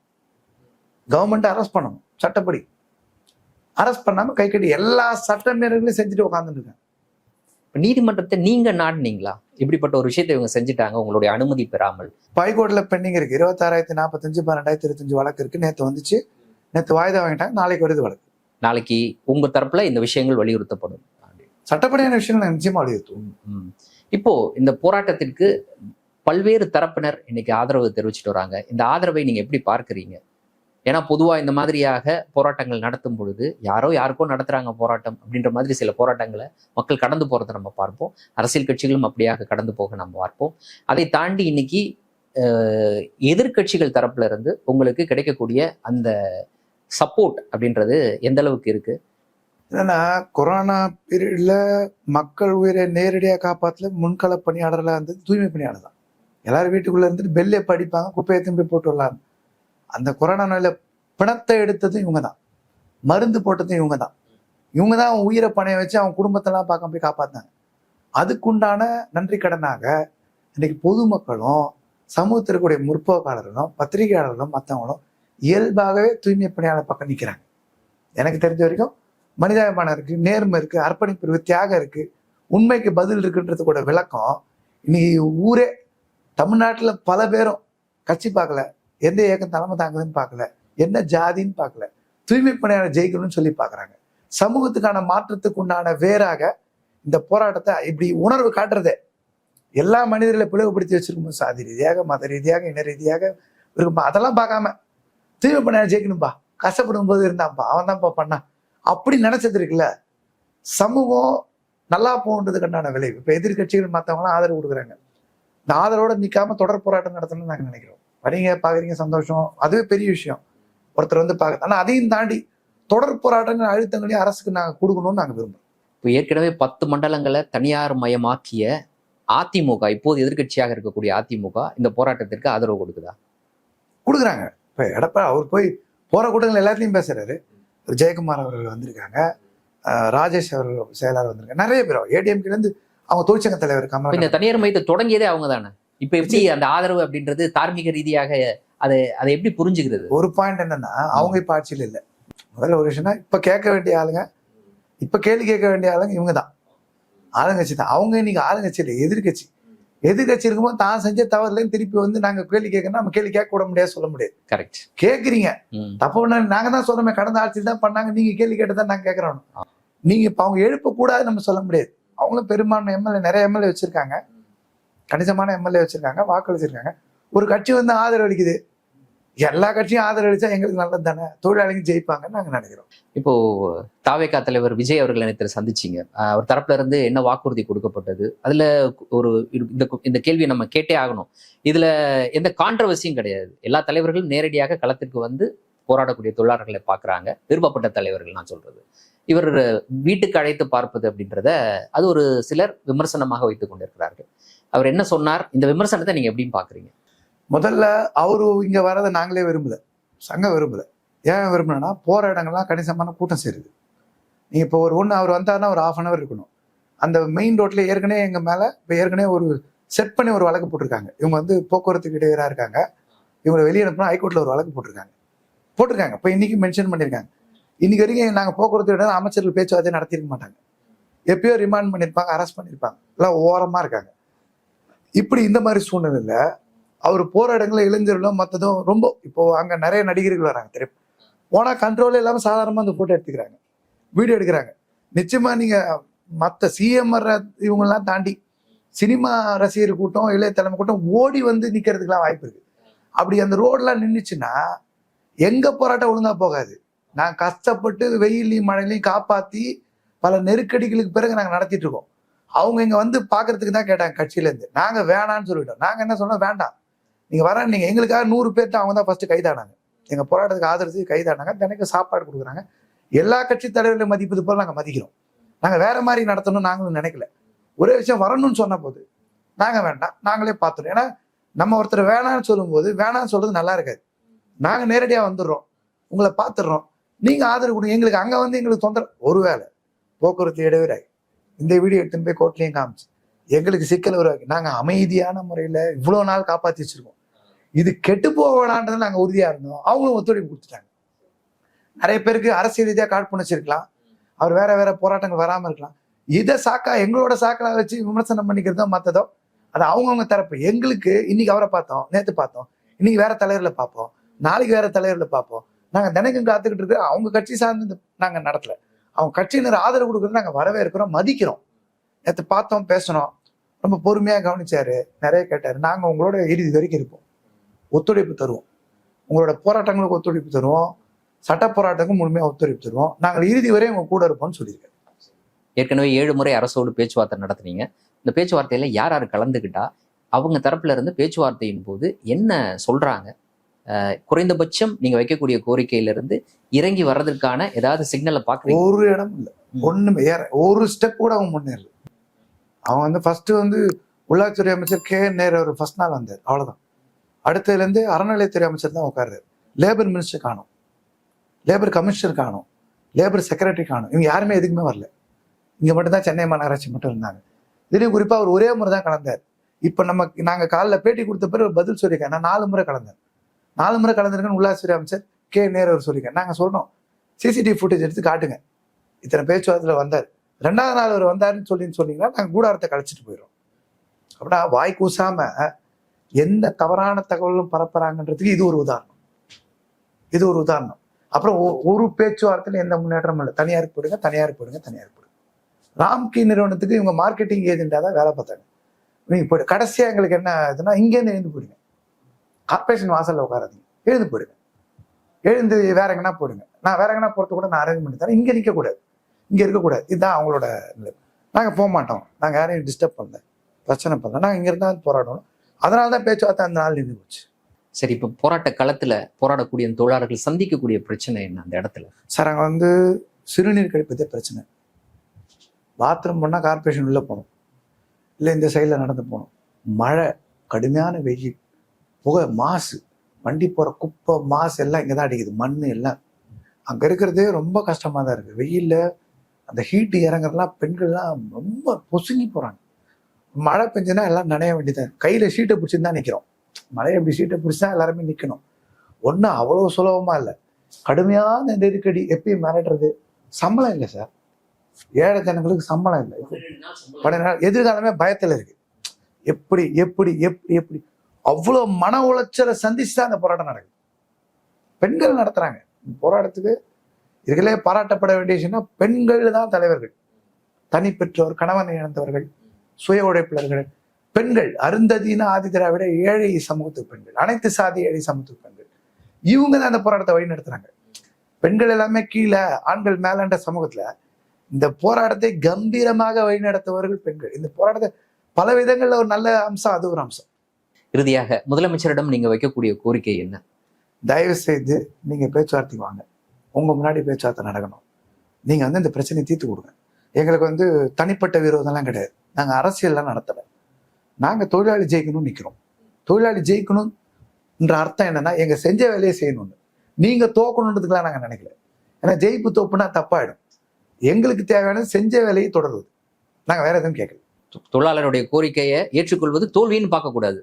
கவர்மெண்ட் அரெஸ்ட் பண்ணணும். சட்டப்படி. அரெஸ்ட் பண்ணாம கை கட்டி எல்லா சட்ட மீறல்களையும் செஞ்சுட்டு உட்காந்துட்டு இருக்காங்க இப்ப நீதிமன்றத்தை நீங்க நாடுனீங்களா? இப்படிப்பட்ட ஒரு விஷயத்தை இவங்க செஞ்சுட்டாங்க உங்களுடைய அனுமதி பெறாமல். ஹைகோர்ட்ல பெண்டிங் இருக்கு. இருபத்தாறாயிரத்தி நாற்பத்தஞ்சு பன்னெண்டாயிரத்தி இருபத்தஞ்சு வழக்கு இருக்கு. நேற்று வந்துச்சு. நேற்று வாய்தா வாங்கிட்டாங்க. நாளைக்கு வருது வழக்கு. நாளைக்கு உங்க தரப்புல இந்த விஷயங்கள் வலியுறுத்தப்படும். சட்டப்படியான விஷயங்கள் நாங்க நிச்சயமா வலியுறுத்துவோம். ம். இப்போ இந்த போராட்டத்திற்கு பல்வேறு தரப்பினர் இன்னைக்கு ஆதரவு தெரிவிச்சிட்டு வராங்க. இந்த ஆதரவை நீங்க எப்படி பார்க்கறீங்க? ஏன்னா பொதுவா இந்த மாதிரியாக போராட்டங்கள் நடத்தும் பொழுது யாரோ யாருக்கோ நடத்துறாங்க போராட்டம் அப்படின்ற மாதிரி சில போராட்டங்களை மக்கள் கடந்து போறதை நம்ம பார்ப்போம். அரசியல் கட்சிகளும் அப்படியாக கடந்து போக நம்ம பார்ப்போம். அதை தாண்டி இன்னைக்கு எதிர்கட்சிகள் எதிர்க்கட்சிகள் தரப்புல இருந்து உங்களுக்கு கிடைக்கக்கூடிய அந்த சப்போர்ட் அப்படின்றது எந்த அளவுக்கு இருக்கு? என்னன்னா கொரோனா பீரியட்ல மக்கள் உயிரை நேரடியாக காப்பாத்துல முன்கள பணியாளர்களாக இருந்தது தூய்மை பணியாளர் தான். எல்லாரும் வீட்டுக்குள்ள இருந்துட்டு பெல்லே படிப்பாங்க குப்பையை திரும்பி போட்டு விடலாம் அந்த கொரோனா நோயில் பிணத்தை எடுத்ததும் இவங்க தான் மருந்து போட்டதும் இவங்க தான் இவங்க தான் அவன் உயிரை பணைய வச்சு அவன் குடும்பத்தெல்லாம் பார்க்க போய் காப்பாற்றினாங்க அதுக்குண்டான நன்றி கடனாக இன்றைக்கி பொதுமக்களும் சமூகத்திற்குடைய முற்போக்காளர்களும் பத்திரிகையாளர்களும் மற்றவங்களும் இயல்பாகவே தூய்மை பணியாளர் பக்கம் நிற்கிறாங்க எனக்கு தெரிஞ்ச வரைக்கும் மனிதாபிமானம் இருக்கு நேர்மை இருக்கு அர்ப்பணிப்பு இருக்கு தியாகம் இருக்கு உண்மைக்கு பதில் இருக்குன்றது கூட விளக்கம். இன்னைக்கு ஊரே தமிழ்நாட்டில் பல பேரும் கட்சி பார்க்கல எந்த இயக்கம் தலைமை தாங்குதுன்னு பார்க்கல. என்ன ஜாதின்னு பார்க்கல. தூய்மை பணியாளர் ஜெயிக்கணும்னு சொல்லி பார்க்குறாங்க. சமூகத்துக்கான மாற்றத்துக்கு உண்டான வேறாக இந்த போராட்டத்தை இப்படி உணர்வு காட்டுறதே. எல்லா மனிதர்களை பிளவுபடுத்தி வச்சிருக்கும் சாதி ரீதியாக மத ரீதியாக இன ரீதியாக இருக்கும்பா. அதெல்லாம் பார்க்காம தூய்மை பணியாளர் ஜெயிக்கணும்பா. கஷ்டப்படும் போது இருந்தான்ப்பா அவன் தான்ப்பா பண்ணான் அப்படி நினைச்சது இருக்குல்ல. சமூகம் நல்லா போகன்றதுக்கான விளைவு. இப்போ எதிர்கட்சிகள் மற்றவங்களாம் ஆதரவு கொடுக்குறாங்க. இந்த ஆதரவோட நிற்காம தொடர் போராட்டம் நடத்தணும்னு நாங்கள் நினைக்கிறோம். வரீங்க பாக்குறீங்க சந்தோஷம். அதுவே பெரிய விஷயம். ஒருத்தர் வந்து பார்க்க ஆனா அதையும் தாண்டி தொடர் போராட்டங்கள் அழுத்தங்களையும் அரசுக்கு நாங்க கொடுக்கணும்னு நாங்க விரும்புறோம். இப்போ ஏற்கனவே பத்து மண்டலங்களை தனியார் மயமாக்கிய அதிமுக இப்போது எதிர்க்கட்சியாக இருக்கக்கூடிய அதிமுக இந்த போராட்டத்திற்கு ஆதரவு கொடுக்குதா? கொடுக்குறாங்க. இப்ப எடப்பா அவர் போய் போற கூட்டங்கள் எல்லாத்தையும் பேசுறாரு. ஜெயக்குமார் அவர்கள் வந்திருக்காங்க. ராஜேஷ் அவர்கள் செயலாளர் வந்திருக்காங்க. நிறைய பேர். ஏடிஎம்கேல இருந்து அவங்க தொழிற்சங்க தலைவர் கமல் இந்த தனியார் மையத்தை தொடங்கியதே அவங்க தானே இப்ப எப்படி அந்த ஆதரவு அப்படின்றது தார்மீக ரீதியாக அதை அதை எப்படி புரிஞ்சுக்கிறது? ஒரு பாயிண்ட் என்னன்னா அவங்க இப்ப ஆட்சியில் இல்லை. முதல்ல ஒரு விஷயம்னா இப்ப கேட்க வேண்டிய ஆளுங்க இப்ப கேள்வி கேட்க வேண்டிய ஆளுங்க இவங்க தான் ஆளுங்கட்சி தான். அவங்க இன்னைக்கு ஆளுங்கட்சி இல்லை எதிர்கட்சி. எதிர்கட்சி இருக்கும்போது தான் செஞ்ச தவறுலேயும் திருப்பி வந்து நாங்க கேள்வி கேட்கணும் நம்ம கேள்வி கேட்க கூட முடியாது சொல்ல முடியாது. கரெக்ட் கேட்குறீங்க. தப்பு பண்ண நாங்க தான் சொல்றோமே கடந்த ஆட்சி தான் பண்ணாங்க நீங்க கேள்வி கேட்டதான் நாங்க கேட்கறோம். நீங்க இப்ப அவங்க எழுப்ப கூடாது நம்ம சொல்ல முடியாது. அவங்களும் பெரும்பான்மை எம்எல்ஏ நிறைய எம்எல்ஏ வச்சிருக்காங்க. கணிசமான எம்எல்ஏ வச்சிருக்காங்க வாக்களிச்சிருக்காங்க ஒரு கட்சி வந்து ஆதரவளிக்குது எல்லா கட்சியும் ஆதரவளிச்சா எங்களுக்கு நல்லது தானே? தொழிலாளிகள் ஜெயிப்பாங்கன்னு நாங்கள் நினைக்கிறோம். இப்போ தாவேகா தலைவர் விஜய் அவர்கள் நேற்று சந்திச்சிங்க. அவர் தரப்புல இருந்து என்ன வாக்குறுதி கொடுக்கப்பட்டது? அதுல ஒரு இரு- இந்த இந்த கேள்வியை நம்ம கேட்டே ஆகணும். இதுல எந்த கான்ட்ரவர்சியும் கிடையாது. எல்லா தலைவர்களும் நேரடியாக களத்திற்கு வந்து போராடக்கூடிய தொழிலாளர்களை பார்க்குறாங்க. விருப்பப்பட்ட தலைவர்கள் நான் சொல்றது. இவர் வீட்டுக்கு அழைத்து பார்ப்பது அப்படின்றத அது ஒரு சிலர் விமர்சனமாக வைத்துக் கொண்டிருக்கிறார்கள். அவர் என்ன சொன்னார்? இந்த விமர்சனத்தை நீங்க எப்படி பாக்குறீங்க? முதல்ல அவரு இங்க வரதை நாங்களே விரும்பல. சங்கம் விரும்பல. ஏன் விரும்பலன்னா போற இடங்கள்லாம் கணிசமான கூட்டம் சேருது. நீங்க இப்போ ஒரு ஒன்று அவர் வந்தாருன்னா ஒரு ஆஃப் அன் அவர் இருக்கணும். அந்த மெயின் ரோட்ல ஏற்கனவே எங்க மேல இப்போ ஏற்கனவே ஒரு செட் பண்ணி ஒரு வழக்கு போட்டிருக்காங்க. இவங்க வந்து போக்குவரத்துக்கு இடையூறா இருக்காங்க. இவங்களை வெளியே அனுப்புனா ஹைகோர்ட்ல ஒரு வழக்கு போட்டிருக்காங்க. போட்டிருக்காங்க. இப்போ இன்னைக்கு மென்ஷன் பண்ணியிருக்காங்க. இன்னைக்கு வரைக்கும் நாங்கள் போக்குவரத்து இடம் அமைச்சர்கள் பேச்சுவார்த்தை நடத்தியிருக்க மாட்டாங்க. எப்பயோ ரிமாண்ட் பண்ணியிருப்பாங்க அரெஸ்ட் பண்ணியிருப்பாங்க. எல்லாம் ஓரமா இருக்காங்க. இப்படி இந்த மாதிரி சூழ்நிலையில் அவர் போகிற இடங்களில் இளைஞர்களும் மற்றதும் ரொம்ப இப்போது அங்கே நிறைய நடிகர்கள் வராங்க தெரியும். போனால் கண்ட்ரோலே இல்லாமல் சாதாரணமாக அந்த ஃபோட்டோ எடுத்துக்கிறாங்க. வீடியோ எடுக்கிறாங்க. நிச்சயமாக நீங்கள் மற்ற சிஎம் இவங்கெல்லாம் தாண்டி சினிமா ரசிகர் கூட்டம் இளைய தலைமை கூட்டம் ஓடி வந்து நிற்கிறதுக்கெலாம் வாய்ப்பு இருக்குது அப்படி அந்த ரோடெலாம் நின்றுச்சுன்னா எங்கே போராட்டம் ஒழுங்கா போகாது. நான் கஷ்டப்பட்டு வெயிலையும் மழையிலையும் காப்பாற்றி பல நெருக்கடிகளுக்கு பிறகு நாங்கள் நடத்திட்டு இருக்கோம். அவங்க இங்க வந்து பாக்குறதுக்கு தான் கேட்டாங்க கட்சியில இருந்து. நாங்க வேணாம்னு சொல்லிட்டோம். நாங்க என்ன சொன்னோம்? வேண்டாம். நீங்க வர நீங்க எங்களுக்காக நூறு பேர்ட்ட அவங்க தான் ஃபர்ஸ்ட் கைதானாங்க. எங்க போராட்டத்துக்கு ஆதரவு கைதானாங்க. தினைக்கும் சாப்பாடு கொடுக்குறாங்க. எல்லா கட்சி தலைவர்களையும் மதிப்பது போல நாங்க மதிக்கிறோம். நாங்க வேற மாதிரி நடத்தணும்னு நாங்களும் நினைக்கல. ஒரே விஷயம் வரணும்னு சொன்ன போது நாங்க வேண்டாம். நாங்களே பார்த்துடும் ஏன்னா நம்ம ஒருத்தர் வேணாம்னு சொல்லும்போது வேணாம்னு சொல்றது நல்லா இருக்காது. நாங்க நேரடியா வந்துடுறோம். உங்களை பார்த்துடுறோம். நீங்க ஆதரவு கொடுங்க. எங்களுக்கு அங்க வந்து எங்களுக்கு தொந்தரவு. ஒருவேளை போக்குவரத்து இடையூறாய் இந்த வீடியோ எடுத்துன்னு போய் கோர்ட்லயும் காமிச்சு. எங்களுக்கு சிக்கல் உருவாக்கி நாங்க அமைதியான முறையில இவ்வளவு நாள் காப்பாத்தி வச்சிருக்கோம். இது கெட்டு போகலான்றது வேணான்றது நாங்க உறுதியா இருந்தோம். அவங்களும் ஒத்துழைப்பு கொடுத்துட்டாங்க. நிறைய பேருக்கு அரசியல் ரீதியா காழ்ப்புணர்ச்சிருக்கலாம் அவர் வேற வேற போராட்டங்கள் வராம இருக்கலாம். இதை சாக்கா எங்களோட சாக்கெல்லாம் வச்சு விமர்சனம் பண்ணிக்கிறதோ மத்ததோ அது அவங்கவுங்க தரப்பு. எங்களுக்கு இன்னைக்கு அவரை பார்த்தோம் நேத்து பார்த்தோம். இன்னைக்கு வேற தலைவர்ல பார்ப்போம். நாளைக்கு வேற தலைவர்ல பார்ப்போம். நாங்க தினைக்கும் காத்துக்கிட்டு இருக்க அவங்க கட்சி சார்ந்து நாங்க நடத்தலை. அவங்க கட்சியினர் ஆதரவு கொடுக்குறது நாங்கள் வரவேற்கிறோம் மதிக்கிறோம். நேற்று பார்த்தோம் பேசணும் ரொம்ப பொறுமையாக கவனிச்சாரு. நிறைய கேட்டார். நாங்கள் உங்களோட இறுதி வரைக்கும் இருப்போம். ஒத்துழைப்பு தருவோம். உங்களோட போராட்டங்களுக்கு ஒத்துழைப்பு தருவோம். சட்ட போராட்டங்களுக்கும் முழுமையாக ஒத்துழைப்பு தருவோம். நாங்கள் இறுதி வரை உங்க கூட இருப்போம்னு சொல்லியிருக்கேன். ஏற்கனவே ஏழு முறை அரசோடு பேச்சுவார்த்தை நடத்துனீங்க. இந்த பேச்சுவார்த்தையில யார் யார் கலந்துக்கிட்டா அவங்க தரப்புல இருந்து பேச்சுவார்த்தையின் போது என்ன சொல்றாங்க? குறைந்தபட்சம் நீங்க வைக்கக்கூடிய கோரிக்கையில இருந்து இறங்கி வர்றதுக்கான ஏதாவது சிக்னலை பாக்குறீங்க ஒரு இடம் இல்லை. ஒண்ணுமே ஏற ஒரு ஸ்டெப் கூட அவங்க முன்னேறல. அவன் வந்து ஃபர்ஸ்ட் வந்து உள்ளாட்சித்துறை அமைச்சர் கே நேரு அவர் ஃபர்ஸ்ட் நாள் வந்தார். அவ்வளவுதான். அடுத்ததுல இருந்து அறநிலையத்துறை அமைச்சர் தான் உட்கார்றாரு. லேபர் மினிஸ்டர் காணும். லேபர் கமிஷனர் காணும். லேபர் செக்ரட்டரி காணும். இவங்க யாருமே எதுக்குமே வரல. இங்க மட்டும்தான் சென்னை மாநகராட்சி மட்டும் இருந்தாங்க. திடீர் குறிப்பா அவர் ஒரே முறை தான் கலந்தார். இப்ப நம்ம நாங்க காலைல பேட்டி கொடுத்த பிறகு பதில் சொல்லியிருக்கேன் நான் நாலு முறை கலந்தேன். நாலு முறை கலந்துருக்குன்னு உள்ளாட்சித்துறை அமைச்சர் கே நேரவர் அவர் நாங்கள் சொன்னோம் சிசிடிவி ஃபுட்டேஜ் எடுத்து காட்டுங்க. இத்தனை பேச்சுவார்த்தையில் வந்தார். ரெண்டாவது நாள் அவர் வந்தாருன்னு சொல்லின்னு சொன்னீங்கன்னா நாங்கள் கூடாரத்தை கழிச்சிட்டு போயிடும் அப்படின்னா வாய் கூசாம எந்த தவறான தகவலும் பரப்புறாங்கன்றதுக்கு இது ஒரு உதாரணம். இது ஒரு உதாரணம். அப்புறம் ஒ- ஒரு பேச்சுவார்த்தையில் எந்த முன்னேற்றமும் இல்லை. தனியாருக்கு போடுங்க தனியாருக்கு போடுங்க தனியாருக்கு போடுங்க. ராம்கி நிறுவனத்துக்கு இவங்க மார்க்கெட்டிங் ஏஜென்ட்டாக தான் வேலை பார்த்தாங்க. நீங்கள் போய்ட்டு கடைசியாக எங்களுக்கு என்ன இதுன்னா இங்கேருந்து எழுந்து போயிடுங்க. கார்பரேஷன் வாசல்ல உட்காராதீங்க. எழுந்து போயிடுங்க. எழுந்து வேற எங்கன்னா போடுங்க. நான் வேற எங்கன்னா போறது கூட நான் அரேஞ்ச் பண்ணி தரேன். இங்க நிக்க கூடாது. இங்க இருக்கக்கூடாது இதுதான் அவங்களோட நிலை. நாங்க போக மாட்டோம். நாங்க யாரையும் டிஸ்டர்ப் பண்ணல. பிரச்சனை பண்ணல. நாங்க இங்க இருந்தா போராடணும். அதனால தான் பேச்சுவார்த்தை அந்த நாள் நின்று போச்சு. சரி இப்ப போராட்ட களத்துல போராடக்கூடிய தொழிலாளர்கள் சந்திக்கக்கூடிய பிரச்சனை என்ன அந்த இடத்துல? சார் அங்கே வந்து சிறுநீர் கழிப்பதே பிரச்சனை. பாத்ரூம் பண்ணால் கார்பரேஷன் உள்ளே போகணும். இல்லை இந்த சைடில் நடந்து போகணும். மழை கடுமையான வெயில். புகை மாசு. வண்டி போகிற குப்பை மாசு எல்லாம் இங்கே தான் அடிக்குது. மண் எல்லாம். அங்கே இருக்கிறதே ரொம்ப கஷ்டமாக தான் இருக்குது வெயிலில் அந்த ஹீட்டு இறங்குறதுலாம் பெண்கள்லாம் ரொம்ப பொசுங்கி போகிறாங்க மழை பெஞ்சுன்னா எல்லாம் நனைய வேண்டியதான் கையில் ஷீட்டை பிடிச்சிட்டு தான் நிற்கிறோம் மழை எப்படி ஷீட்டை பிடிச்சி தான் எல்லாருமே நிற்கணும் ஒன்றும் அவ்வளோ சுலபமாக இல்லை. கடுமையான நெருக்கடி எப்பயும் மிரட்டுறது. சம்பளம் இல்லை சார். ஏழை ஜனங்களுக்கு சம்பளம் இல்லை. பன்னெண்டு நாள் எதிர்காலமே பயத்தில் இருக்கு. எப்படி எப்படி எப்படி எப்படி. அவ்வளோ மன உளைச்சலை சந்திச்சு தான் அந்த போராட்டம் நடக்குது. பெண்கள் நடத்துகிறாங்க இந்த போராட்டத்துக்கு இதுகளே பாராட்டப்பட வேண்டிய விஷயம்னா பெண்கள் தான் தலைவர்கள். தனி பெற்றோர் கணவனை இழந்தவர்கள் சுய உழைப்பாளர்கள் பெண்கள். அருந்ததினா ஆதி திராவிட ஏழை சமூகத்து பெண்கள். அனைத்து சாதி ஏழை சமூகத்து பெண்கள். இவங்க தான் அந்த போராட்டத்தை வழி நடத்துறாங்க. பெண்கள் எல்லாமே கீழே ஆண்கள் மேலாண்ட சமூகத்துல இந்த போராட்டத்தை கம்பீரமாக வழிநடத்துபவர்கள் பெண்கள். இந்த போராட்டத்தை பல விதங்கள்ல ஒரு நல்ல அம்சம் அது ஒரு அம்சம். இறுதியாக முதலமைச்சரிடம் நீங்க வைக்கக்கூடிய கோரிக்கை என்ன? தயவு செய்து நீங்க பேச்சுவார்த்தைக்கு வாங்க. உங்க முன்னாடி பேச்சுவார்த்தை நடக்கணும். நீங்க வந்து இந்த பிரச்சனையை தீர்த்து கொடுங்க. எங்களுக்கு வந்து தனிப்பட்ட விரோதம்லாம் கிடையாது. நாங்க அரசியல்லாம் நடத்தல. நாங்க தொழிலாளி ஜெயிக்கணும்னு நிக்கிறோம். தொழிலாளி ஜெயிக்கணும்ன்ற அர்த்தம் என்னன்னா எங்க செஞ்ச வேலையை செய்யணும்னு. நீங்க தோக்கணுன்றதுக்கெல்லாம் நாங்க நினைக்கல. ஏன்னா ஜெயிப்பு தோப்புனா தப்பாயிடும். எங்களுக்கு தேவையானது செஞ்ச வேலையை தொடருவது. நாங்க வேற எதுவும் கேட்கல. தொழிலாளருடைய கோரிக்கையை ஏற்றுக்கொள்வது தோல்வின்னு பார்க்கக்கூடாது.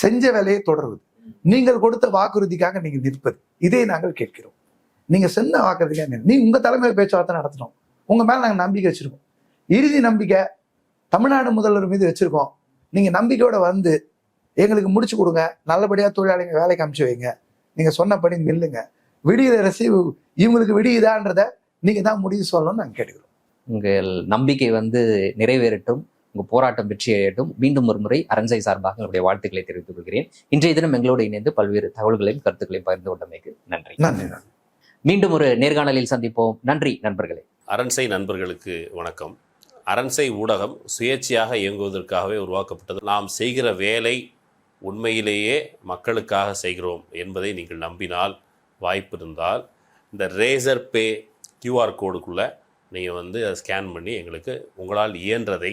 செஞ்ச வேலையை தொடருவது நீங்கள் கொடுத்த வாக்குறுதிக்காக நீங்கள் நிற்பது. இதை நாங்கள் கேட்கிறோம். நீங்க சொன்ன வாக்குறுதிக்காக நீ உங்க தலைமையில் பேச்சுவார்த்தை நடத்தணும். உங்க மேல நாங்கள் நம்பிக்கை வச்சிருக்கோம். இறுதி நம்பிக்கை தமிழ்நாடு முதல்வர் மீது வச்சிருக்கோம். நீங்க நம்பிக்கையோட வந்து எங்களுக்கு முடிச்சு கொடுங்க. நல்லபடியா தொழிலாளிங்க வேலைக்கு அனுப்பிச்சு வைங்க. நீங்க சொன்னபடி நில்லுங்க. விடியுத ரசிவு இவங்களுக்கு விடியுதான்றத நீங்க தான் முடிவு சொல்லணும்னு நாங்கள் கேட்டுக்கிறோம். உங்கள் நம்பிக்கை வந்து நிறைவேறட்டும். உங்க போராட்டம் வெற்றியடையட்டும் மீண்டும் ஒரு முறை அரண்சை சார்பாக என்னுடைய வாழ்த்துக்களை தெரிவித்துக் கொள்கிறேன். இன்றைய தினம் எங்களோடு இணைந்து பல்வேறு தகவல்களையும் கருத்துக்களையும் பகிர்ந்து கொண்டமைக்கு நன்றி. நன்றி நன்றி. மீண்டும் ஒரு நேர்காணலில் சந்திப்போம். நன்றி நண்பர்களே. அரண்சை நண்பர்களுக்கு வணக்கம். அரண்சை ஊடகம் சுயேட்சையாக இயங்குவதற்காகவே உருவாக்கப்பட்டது. நாம் செய்கிற வேலை உண்மையிலேயே மக்களுக்காக செய்கிறோம் என்பதை நீங்கள் நம்பினால் வாய்ப்பு இருந்தால் இந்த ரேசர் பே கியூஆர் கோடுக்குள்ளே நீங்கள் வந்து அதை ஸ்கேன் பண்ணி எங்களுக்கு உங்களால் இயன்றதை